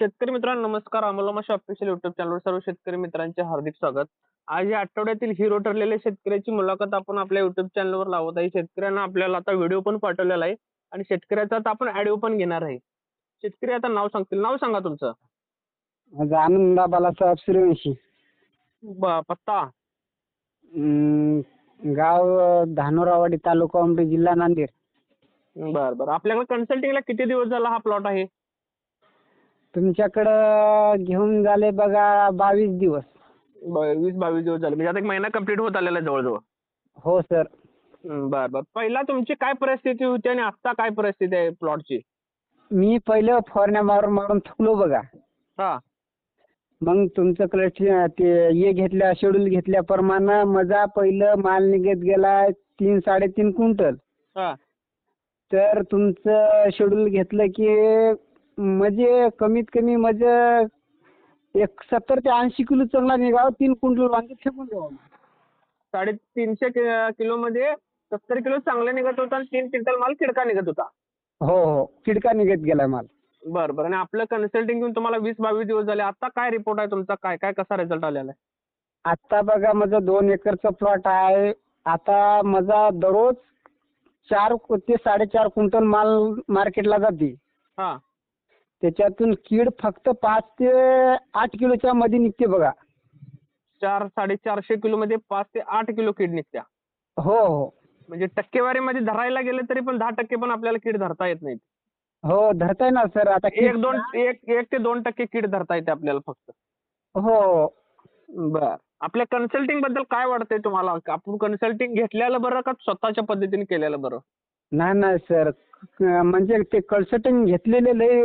शेतकरी मित्रांनो नमस्कार. अमोल माशा ऑफिशियल युट्यूब चॅनलवर सर्व शेतकरी मित्रांचे हार्दिक स्वागत. आज या आठवड्यातील हिरो ठरलेल्या शेतकऱ्याची मुलाखत आपण आपल्या युट्यूब चॅनलवर लावत आहे. शेतकऱ्यांना आपल्याला आता व्हिडिओ पण पाठवलेला आहे आणि शेतकऱ्याचा आता आपण ऑडिओ पण घेणार आहे. शेतकरी आता नाव सांगतील. नाव सांगा तुमचं. माझा आनंदा बालासाहेब सूर्यवंशी ब- पत्ता. अं, गाव धानोरावाडी तालुका उमरी जिल्हा नांदेड. बर बर. आपल्याकडे कन्सल्टिंगला किती दिवस झाला हा प्लॉट आहे? तुमच्याकडं घेऊन झाले बघा बावीस दिवस. वीस बावीस दिवस झाले. म्हणजे आता एक महिना कंप्लीट होत आलेला आहे जवळजवळ. हो सर. बर बर. पहिला तुमची काय परिस्थिती होती आणि आता काय परिस्थिती आहे प्लॉटची? मी पहिलं फवारण्या मारून मारून थकलो बघा. हा. मग तुमचं क्लच ते हे घेतल्या शेड्यूल घेतल्याप्रमाणे माझा पहिलं माल निघत गेला तीन साडेतीन क्विंटल. हा. तर तुमचं शेड्यूल घेतलं की म्हणजे कमीत कमी म्हणजे एक सत्तर ते ऐंशी किलो चांगला निघावं तीन क्विंटल वांगे फेकून द्यावं. साडेतीनशे किलो मध्ये सत्तर किलो चांगला निघत होता आणि तीन क्विंटल माल किडका निघत होता. हो हो. किडका निघत गेला माल. बर बर. आणि आपलं कन्सल्टिंग घेऊन तुम्हाला वीस बावीस दिवस झाले. आता काय रिपोर्ट आहे तुमचा? काय काय कसा रिझल्ट आलेला आहे? आता बघा माझं दोन एकरचा प्लॉट आहे. आता माझा दररोज चार ते साडेचार क्विंटल माल मार्केटला जाते. हा. त्याच्यातून कीड फक्त पाच ते आठ किलोच्या मध्ये निघते बघा. चार साडेचारशे किलो मध्ये पाच ते आठ किलो कीड निघत्या. हो हो. म्हणजे टक्केवारीमध्ये धरायला गेले तरी पण दहा टक्के पण आपल्याला कीड धरता येत नाही हो धरताय ना सर आता एक दोन एक एक ते दोन टक्के कीड धरता येते आपल्याला फक्त. हो. बर. आपल्या कन्सल्टिंगबद्दल काय वाटतंय तुम्हाला? आपण कन्सल्टिंग घेतलेलं बरं का स्वतःच्या पद्धतीने केलेलं बरं? नाही नाही सर. म्हणजे ते कन्सल्टिंग घेतलेले लय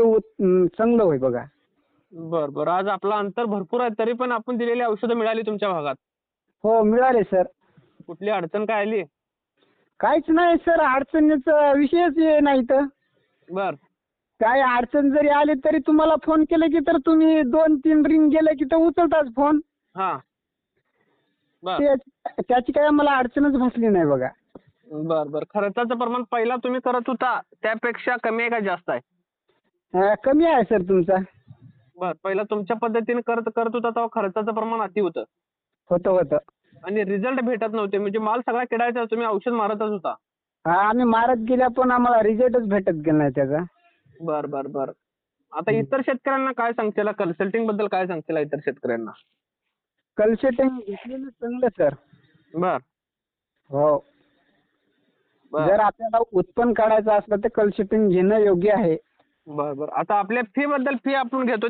चांगलं होय बघा. बर बर. आज आपला अंतर भरपूर आहे तरी पण आपण दिलेली औषधं मिळाली तुमच्या भागात. हो मिळाले सर. कुठली अडचण काय आली? काहीच नाही सर. अडचणीचा विषयच हे नाही तर बर. काय अडचण जरी आली तरी तुम्हाला फोन केले की तर तुम्ही दोन तीन रिंग गेले की तर उचलताच फोन. हा. त्याची काय मला अडचणच भासली नाही बघा. बर बर. खर्चाचं प्रमाण पहिला तुम्ही करत होता त्यापेक्षा कमी आहे का जास्त आहे? अं, कमी आहे सर तुमचा. बर पहिला तुमच्या पद्धतीने करत करत होता तेव्हा खर्चाचं प्रमाण अति होतं. होतं होतं. आणि रिझल्ट भेटत नव्हते म्हणजे माल सगळा किडायचा तुम्ही औषध मारतच होता. हा, आम्ही मारत गेल्या पण आम्हाला रिझल्टच भेटत गेला नाही त्याचा. बर बर बर. आता इतर शेतकऱ्यांना काय सांगशील कन्सल्टिंगबद्दल काय सांगशील इतर शेतकऱ्यांना? कल्सेटिंग घेतलेलं चांगलं सर. बर. हो. जर आपल्याला उत्पन्न काढायचं असलं तर कल्सेटिंग घेणं योग्य आहे. बर बर. आता आपल्या फी बद्दल फी आपण घेतो.